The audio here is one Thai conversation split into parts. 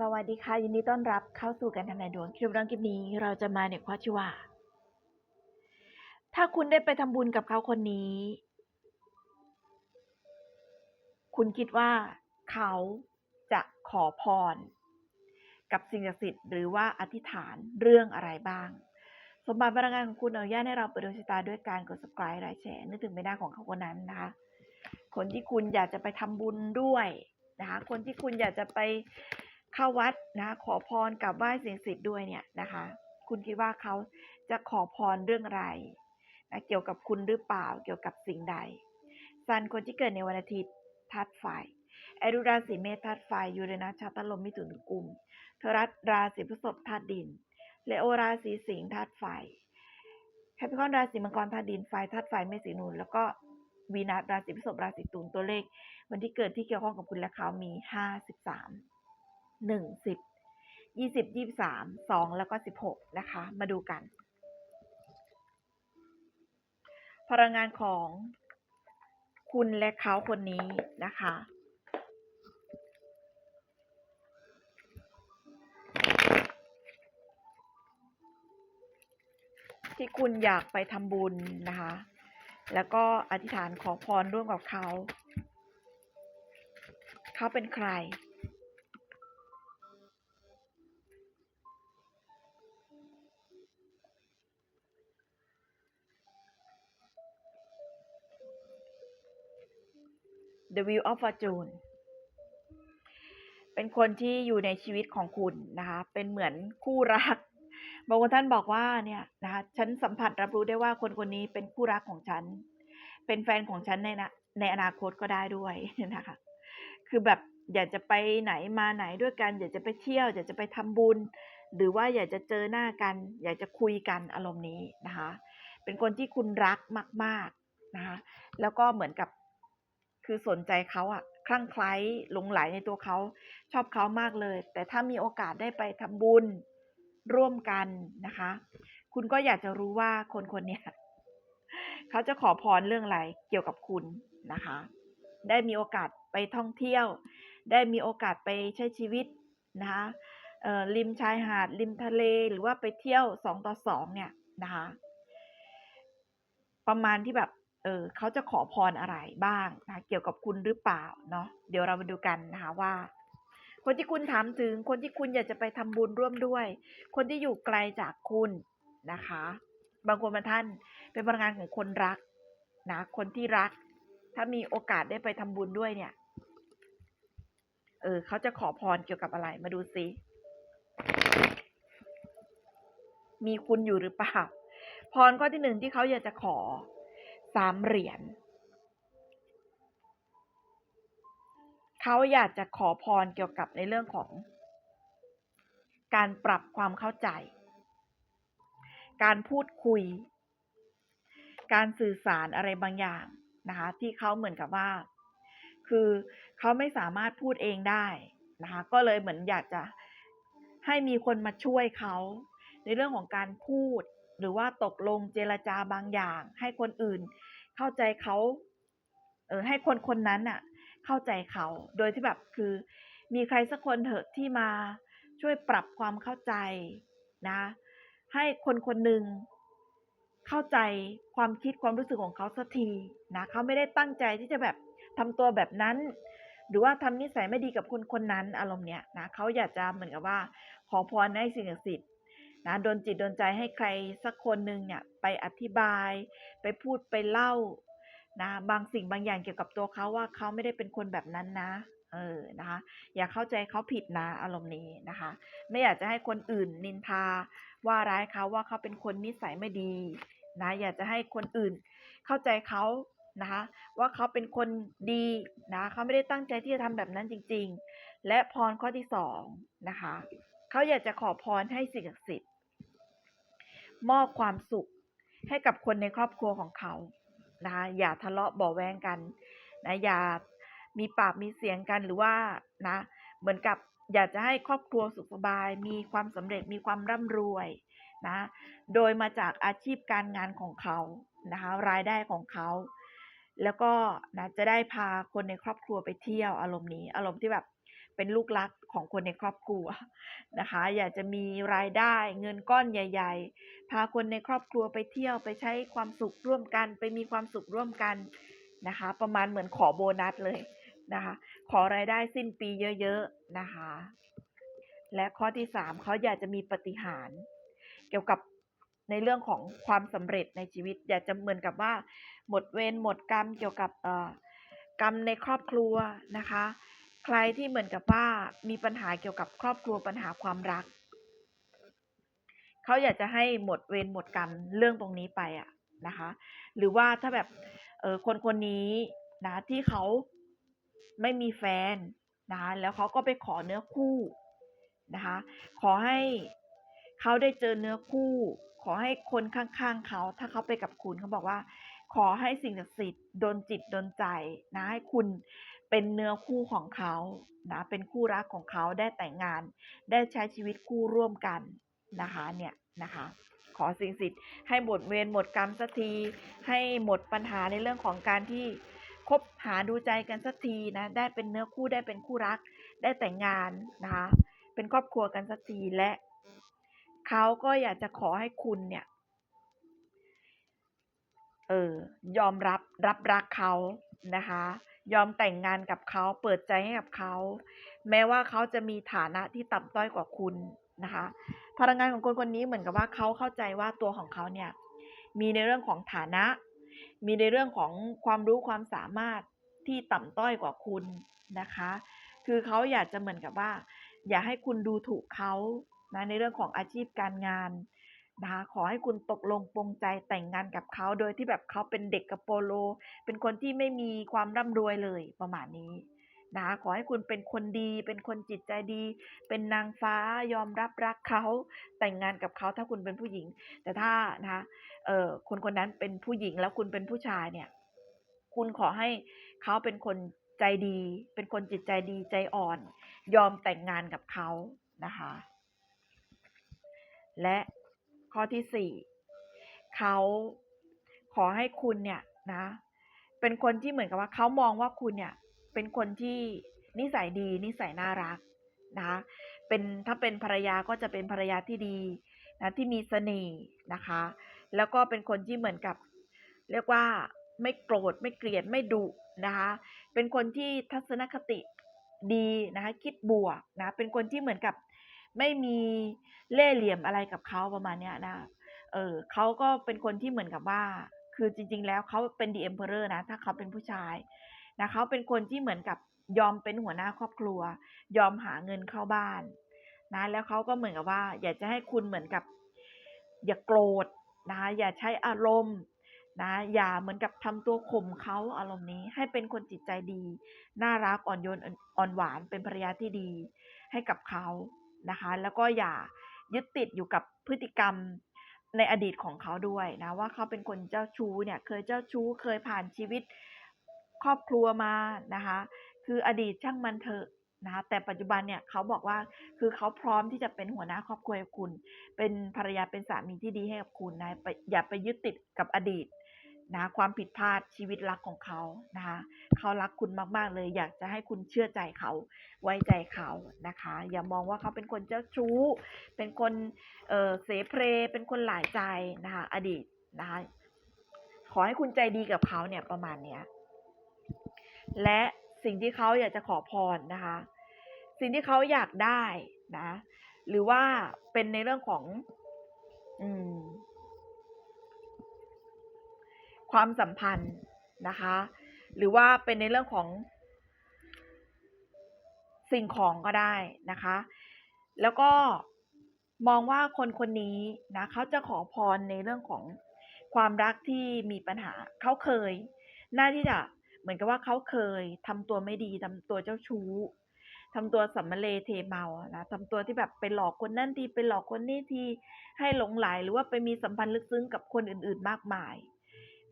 สวัสดีค่ะ ยินดีต้อนรับเข้าสู่การทำนายดวงคลิปรื่องคลิปนี้เราจะมาในข้อที่ว่า ถ้าคุณได้ไปทำบุญกับเขาคนนี้ คุณคิดว่าเขาจะขอพร กับสิ่งศักดิ์สิทธิ์หรือว่าอธิษฐานเรื่องอะไรบ้าง สมบัติพลังงานของคุณอนุญาตให้เราเปิดดวงชะตาด้วยการกด subscribe ไลค์แชร์นึกถึงไม่ได้ของเขาคนนั้นนะคะ คนที่คุณอยากจะไปทำบุญด้วยนะคะ คนที่คุณอยากจะไป เข้าวัดนะขอพรกับไหว้สิ่งศักดิ์สิทธิ์ด้วยเนี่ยนะคะ คุณคิดว่าเขาจะขอพรเรื่องอะไรนะเกี่ยวกับคุณหรือเปล่าเกี่ยวกับสิ่งใดซันคนที่เกิดในวันอาทิตย์ธาตุไฟแอรุราศีเมษธาตุไฟยูเรนัสชาตลมมิถุนกุมเทรัสราศีพฤษภธาตุดินเลโอราศีสิงห์ธาตุไฟแคปิคอนราศีมังกรธาตุดินไฟธาตุไฟเมษสีนูนแล้วก็วีนัสราศีพฤษภราศีตุลตัวเลข วันที่เกิดที่เกี่ยวข้องกับคุณและเขามีห้าสิบสาม หนึ่งสิบยี่สิบยี่สามสองแล้วก็สิบหกนะคะ มาดูกัน พลังงานของคุณและเขาคนนี้นะคะที่คุณอยากไปทำบุญนะคะ แล้วก็อธิษฐานขอพรร่วมกับเขา เขาเป็นใคร The Wheel of Fortune เป็นคนที่อยู่ในชีวิตของคุณนะคะ เป็นเหมือนคู่รัก บางคนท่านบอกว่าเนี่ยนะคะ ฉันสัมผัสรับรู้ได้ว่าคนคนนี้เป็นคู่รักของฉัน เป็นแฟนของฉันในนะในอนาคตก็ได้ด้วยนะคะ คือแบบอยากจะไปไหนมาไหนด้วยกัน อยากจะไปเที่ยว อยากจะไปทำบุญ หรือว่าอยากจะเจอหน้ากัน อยากจะคุยกันอารมณ์นี้นะคะ เป็นคนที่คุณรักมาก ๆนะคะ แล้วก็เหมือนกับ คือสนใจเขาอะคลั่งไคล้หลงไหลในตัวเขาชอบเขามากเลย แต่ถ้ามีโอกาสได้ไปทำบุญร่วมกันนะคะ คุณก็อยากจะรู้ว่าคนคนเนี้ยเขาจะขอพรเรื่องอะไรเกี่ยวกับคุณนะคะ ได้มีโอกาสไปท่องเที่ยว ได้มีโอกาสไปใช้ชีวิตนะคะเออริมชายหาดริมทะเลหรือว่าไปเที่ยวสองต่อสองเนี่ยนะคะ ประมาณที่แบบ เออเขาจะขอพรอะไรบ้างนะเกี่ยวกับคุณหรือเปล่าเนาะเดี๋ยวเรามาดูกันนะคะว่า คนที่คุณถามถึงคนที่คุณอยากจะไปทำบุญร่วมด้วย คนที่อยู่ไกลจากคุณนะคะ บางคนบางท่านเป็นพลังงานของคนรักนะคนที่รัก ถ้ามีโอกาสได้ไปทำบุญด้วยเนี่ย เออเขาจะขอพรเกี่ยวกับอะไรมาดูซิมีคุณอยู่หรือเปล่าพรข้อที่หนึ่งที่เขาอยากจะขอ สามเหรียญเขาอยากจะขอพรเกี่ยวกับในเรื่องของ การปรับความเข้าใจ การพูดคุย การสื่อสารอะไรบางอย่างนะคะ ที่เขาเหมือนกับว่า คือเขาไม่สามารถพูดเองได้นะคะ ก็เลยเหมือนอยากจะให้มีคนมาช่วยเขาในเรื่องของการพูด หรือว่าตกลงเจรจาบางอย่าง ให้คนอื่น เข้าใจเขาเออให้คนคนนั้นน่ะเข้าใจเขา โดยที่แบบคือ มีใครสักคนเถอะที่มาช่วยปรับความเข้าใจนะ ให้คนคนหนึ่งเข้าใจความคิดความรู้สึกของเขาสักทีนะเขาไม่ได้ตั้งใจที่จะแบบทำตัวแบบนั้น หรือว่าทำนิสัยไม่ดีกับคนคนนั้นอารมณ์เนี้ยนะเขาอยากจะเหมือนกับว่า ขอพรให้สิ่งศักดิ์สิทธิ์ นะโดนจิตโดนใจให้ใครสักคนหนึ่งเนี่ยไปอธิบาย ไปพูดไปเล่านะบางสิ่งบางอย่างเกี่ยวกับตัวเขาว่าเขาไม่ได้เป็นคนแบบนั้นนะเออนะคะอย่าเข้าใจเขาผิดนะอารมณ์นี้นะคะ ไม่อยากจะให้คนอื่นนินทาว่าร้ายเขาว่าเขาเป็นคนนิสัยไม่ดีนะอยากจะให้คนอื่นเข้าใจเขานะคะว่าเขาเป็นคนดีนะเขาไม่ได้ตั้งใจที่จะทำแบบนั้นจริง ๆ และพรข้อที่สองนะคะเขาอยากจะขอพรให้สิ่งศักดิ์สิทธิ์ มอบความสุขให้กับคนในครอบครัวของเขานะคะอย่าทะเลาะบาะแวงกันนะอย่ามีปากมีเสียงกันหรือว่านะเหมือนกับอยากจะให้ครอบครัวสุขสบาย มีความสำเร็จมีความร่ำรวยนะโดยมาจากอาชีพการงานของเขานะคะรายได้ของเขา แล้วก็นะจะได้พาคนในครอบครัวไปเที่ยวอารมณ์นี้ อารมณ์ที่แบบ เป็นลูกรักของคนในครอบครัวนะคะ อยากจะมีรายได้เงินก้อนใหญ่ ๆ พาคนในครอบครัวไปเที่ยวไปใช้ความสุขร่วมกัน ไปมีความสุขร่วมกันนะคะ ประมาณเหมือนขอโบนัสเลยนะคะ ขอรายได้สิ้นปีเยอะๆนะคะ และข้อที่สามเขาอยากจะมีปฏิหารย์เกี่ยวกับในเรื่องของความสำเร็จในชีวิต อยากจะเหมือนกับว่า หมดเวรหมดกรรมเกี่ยวกับเอ่อกรรมในครอบครัวนะคะ ใครที่เหมือนกับว่ามีปัญหาเกี่ยวกับครอบครัวปัญหาความรัก เขาอยากจะให้หมดเวรหมดกรรมเรื่องตรงนี้ไปอะนะคะ หรือว่าถ้าแบบเออคนคนนี้นะที่เขาไม่มีแฟนนะคะแล้วเขาก็ไปขอเนื้อคู่นะคะขอให้เขาได้เจอเนื้อคู่ ขอให้คนข้างๆเขาถ้าเขาไปกับคุณเขาบอกว่า ขอให้สิ่งศักดิ์สิทธิ์โดนจิตโดนใจนะให้คุณ เป็นเนื้อคู่ของเขานะเป็นคู่รักของเขาได้แต่งงาน ได้ใช้ชีวิตคู่ร่วมกันนะคะเนี่ยนะคะขอสิ่งศักดิ์สิทธิ์ให้หมดเวรหมดกรรมสักที ให้หมดปัญหาในเรื่องของการที่คบหาดูใจกันสักทีนะได้เป็นเนื้อคู่ได้เป็นคู่รัก ได้แต่งงานนะคะเป็นครอบครัวกันสักทีและเขาก็อยากจะขอให้คุณเนี่ยเออยอมรับรับรักเขานะคะ ยอมแต่งงานกับเขาเปิดใจให้กับเขา แม้ว่าเขาจะมีฐานะที่ต่ำต้อยกว่าคุณนะคะพลังงานของคนคนนี้เหมือนกับว่าเขาเข้าใจว่าตัวของเขาเนี่ยมีในเรื่องของฐานะ มีในเรื่องของความรู้ความสามารถที่ต่ำต้อยกว่าคุณนะคะ คือเขาอยากจะเหมือนกับว่า อย่าให้คุณดูถูกเขานะในเรื่องของอาชีพการงาน นะคะขอให้คุณตกลงปรงใจแต่งงานกับเขาโดยที่แบบเขาเป็นเด็กกระโปโล เป็นคนที่ไม่มีความร่ำรวยเลยประมาณนี้นะคะขอให้คุณเป็นคนดี เป็นคนจิตใจดี เป็นนางฟ้ายอมรับรักเขาแต่งงานกับเขาถ้าคุณเป็นผู้หญิง แต่ถ้านะคะเอ่อคนคนนั้นเป็นผู้หญิงแล้วคุณเป็นผู้ชายเนี่ย คุณขอให้เขาเป็นคนใจดี เป็นคนจิตใจดีใจอ่อน ยอมแต่งงานกับเขานะคะ และ ข้อที่สี่เขาขอให้คุณเนี่ยนะ เป็นคนที่เหมือนกับว่าเขามองว่าคุณเนี่ย เป็นคนที่นิสัยดี นิสัยน่ารักนะ เป็นถ้าเป็นภรรยาก็จะเป็นภรรยาที่ดีนะที่มีเสน่ห์นะคะ แล้วก็เป็นคนที่เหมือนกับ เรียกว่าไม่โกรธไม่เกลียดไม่ดุนะคะ เป็นคนที่ทัศนคติดีนะคะ คิดบวกนะ เป็นคนที่เหมือนกับ ไม่มีเล่ห์เหลี่ยมอะไรกับเขาประมาณเนี้ยนะเออเขาก็เป็นคนที่เหมือนกับว่า คือจริง ๆ แล้วเขาเป็นดีเอ็มเพอเรอร์นะ ถ้าเขาเป็นผู้ชายนะเขาเป็นคนที่เหมือนกับยอมเป็นหัวหน้าครอบครัว ยอมหาเงินเข้าบ้านนะแล้วเขาก็เหมือนกับว่า อยากจะให้คุณเหมือนกับ อย่าโกรธนะอย่าใช้อารมณ์นะอย่าเหมือนกับทำตัวข่มเขาอารมณ์นี้ให้เป็นคนจิตใจดี น่ารักอ่อนโยนอ่อนหวานเป็นภรรยาที่ดี ให้กับเขา นะคะ แล้วก็อย่ายึดติดอยู่กับพฤติกรรมในอดีตของเขาด้วยนะว่าเขาเป็นคนเจ้าชู้เนี่ยเคยเจ้าชู้เคยผ่านชีวิตครอบครัวมานะคะ คืออดีตช่างมันเถอะนะคะแต่ปัจจุบันเนี่ยเขาบอกว่าคือเขาพร้อมที่จะเป็นหัวหน้าครอบครัวคุณ เป็นภรรยาเป็นสามีที่ดีให้กับคุณนะไปอย่าไปยึดติดกับอดีต นะความผิดพลาดชีวิตรักของเขานะคะเขารักคุณมาก ๆ เลย อยากจะให้คุณเชื่อใจเขาไว้ใจเขานะคะ อย่ามองว่าเขาเป็นคนเจ้าชู้ เป็นคนเออเสเพรเป็นคนหลายใจนะคะอดีตนะคะขอให้คุณใจดีกับเขาเนี่ยประมาณเนี้ยและสิ่งที่เขาอยากจะขอพรนะคะ สิ่งที่เขาอยากได้นะ หรือว่าเป็นในเรื่องของ อืม ความสัมพันธ์นะคะ หรือว่าเป็นในเรื่องของ สิ่งของก็ได้นะคะ แล้วก็มองว่าคนคนนี้นะเขาจะขอพรในเรื่องของความรักที่มีปัญหาเขาเคย น่าที่จะเหมือนกับว่าเขาเคยทำตัวไม่ดีทำตัวเจ้าชู้ทำตัวสัมมาเลเทเมานะทำตัวที่แบบไปหลอกคนนั่นทีไปหลอกคนนี้ทีให้หลงไหลหรือว่าไปมีสัมพันธ์ลึกซึ้งกับคนอื่น ๆ มากมาย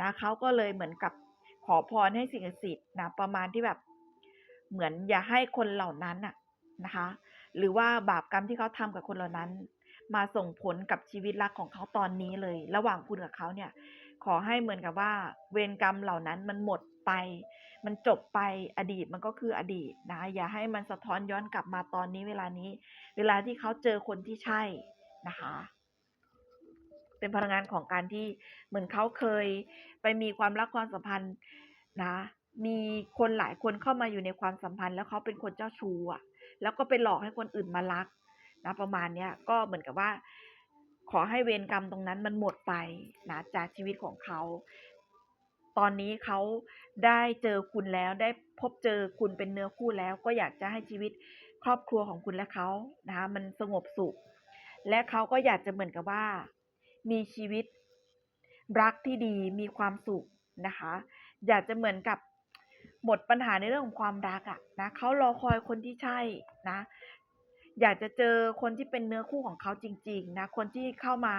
นะเขาก็เลยเหมือนกับขอพรให้สิ่งศักดิ์สิทธิ์นะประมาณที่แบบเหมือนอย่าให้คนเหล่านั้นน่ะนะคะ หรือว่าบาปกรรมที่เขาทำกับคนเหล่านั้น มาส่งผลกับชีวิตรักของเขาตอนนี้เลย ระหว่างคุณกับเขาเนี่ย ขอให้เหมือนกับว่า เวรกรรมเหล่านั้นมันหมดไป มันจบไปอดีตมันก็คืออดีตนะอย่าให้มันสะท้อนย้อนกลับมาตอนนี้เวลานี้ เวลาที่เขาเจอคนที่ใช่นะคะ เป็นพลังงานของการที่เหมือนเขาเคยไปมีความรักความสัมพันธ์นะ มีคนหลายคนเข้ามาอยู่ในความสัมพันธ์ แล้วเขาเป็นคนเจ้าชู้อะ แล้วก็ไปหลอกให้คนอื่นมารักนะประมาณเนี้ยก็เหมือนกับว่า ขอให้เวรกรรมตรงนั้นมันหมดไปนะจากชีวิตของเขา ตอนนี้เขาได้เจอคุณแล้วได้พบเจอคุณเป็นเนื้อคู่แล้ว ก็อยากจะให้ชีวิตครอบครัวของคุณและเขานะคะมันสงบสุข และเขาก็อยากจะเหมือนกับว่า มีชีวิต รักที่ดีมีความสุขนะคะ อยากจะเหมือนกับหมดปัญหาในเรื่องของความรักอะ่ะนะเขารอคอยคนที่ใช่นะ อยากจะเจอคนที่เป็นเนื้อคู่ของเขาจริง ๆ นะ คนที่เข้ามา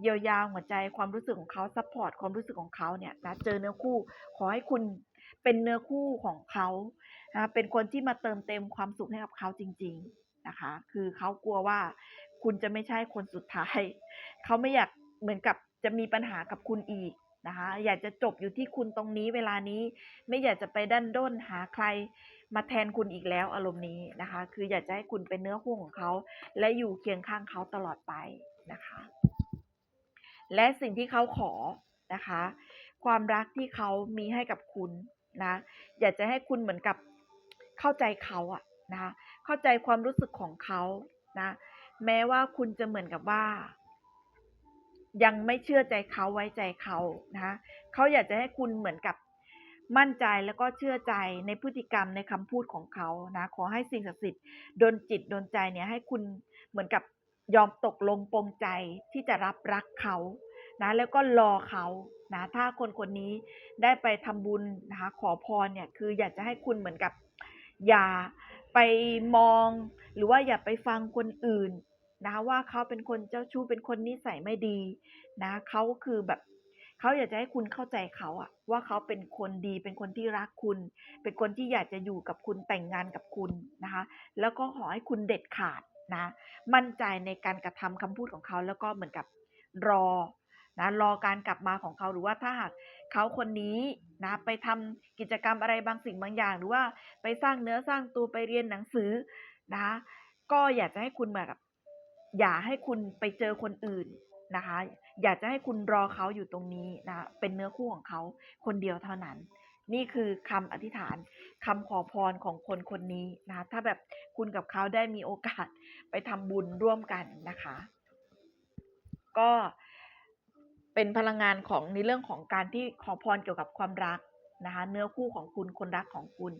เยียวยาหัวใจความรู้สึกของเขาซัพพอร์ตความรู้สึกของเขาเนี่ยนะเจอเนื้อคู่ขอให้คุณเป็นเนื้อคู่ของเขานะเป็นคนที่มาเติมเต็มความสุขให้กับเขาจริง ๆ นะคะ คือเขากลัวว่าคุณจะไม่ใช่คนสุดท้าย เขาไม่อยากเหมือนกับจะมีปัญหากับคุณอีกนะคะ อยากจะจบอยู่ที่คุณตรงนี้เวลานี้ ไม่อยากจะไปดันด้นหาใครมาแทนคุณอีกแล้วอารมณ์นี้นะคะ คืออยากจะให้คุณเป็นเนื้อคู่ของเขา และอยู่เคียงข้างเขาตลอดไปนะคะ และสิ่งที่เขาขอนะคะ ความรักที่เขามีให้กับคุณนะ อยากจะให้คุณเหมือนกับเข้าใจเขาอะ นะคะเข้าใจความรู้สึกของเขานะแม้ว่าคุณจะเหมือนกับว่า ยังไม่เชื่อใจเขาไว้ใจเขานะคะเขาอยากจะให้คุณเหมือนกับมั่นใจแล้วก็เชื่อใจในพฤติกรรมในคำพูดของเขานะขอให้สิ่งศักดิ์สิทธิ์ดนจิตดนใจเนี่ยให้คุณเหมือนกับยอมตกลงปรงใจที่จะรับรักเขานะแล้วก็รอเขานะถ้าคนคนนี้ได้ไปทำบุญนะคะขอพรเนี่ยคืออยากจะให้คุณเหมือนกับอย่า ไปมอง หรือว่าอย่าไปฟังคนอื่นนะว่าเขาเป็นคนเจ้าชู้เป็นคนนิสัยไม่ดีนะเขาคือแบบเขาอยากจะให้คุณเข้าใจเขาอะว่าเขาเป็นคนดีเป็นคนที่รักคุณ เป็นคนที่อยากจะอยู่กับคุณแต่งงานกับคุณนะคะ แล้วก็ขอให้คุณเด็ดขาดนะ มั่นใจในการกระทำคำพูดของเขาแล้วก็เหมือนกับรอนะรอการกลับมาของเขาหรือว่าถ้าหากเขาคนนี้ นะไปทำกิจกรรมอะไรบางสิ่งบางอย่าง หรือว่าไปสร้างเนื้อสร้างตัวไปเรียนหนังสือนะคะก็อยากจะให้คุณเหมือนกับอย่าให้คุณไปเจอคนอื่นนะคะ อยากจะให้คุณรอเขาอยู่ตรงนี้นะ เป็นเนื้อคู่ของเขาคนเดียวเท่านั้น นี่คือคำอธิษฐานคำขอพรของคนคนนี้นะ ถ้าแบบคุณกับเขาได้มีโอกาสไปทำบุญร่วมกันนะคะ ก็ เป็นพลังงานของในเรื่องของการที่ขอพรเกี่ยวกับความรักนะคะเนื้อคู่ของคุณคนรักของคุณ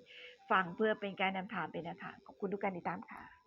ฟังเพื่อเป็นการนำทางเป็นแนวทางขอบคุณทุกการติดตามค่ะ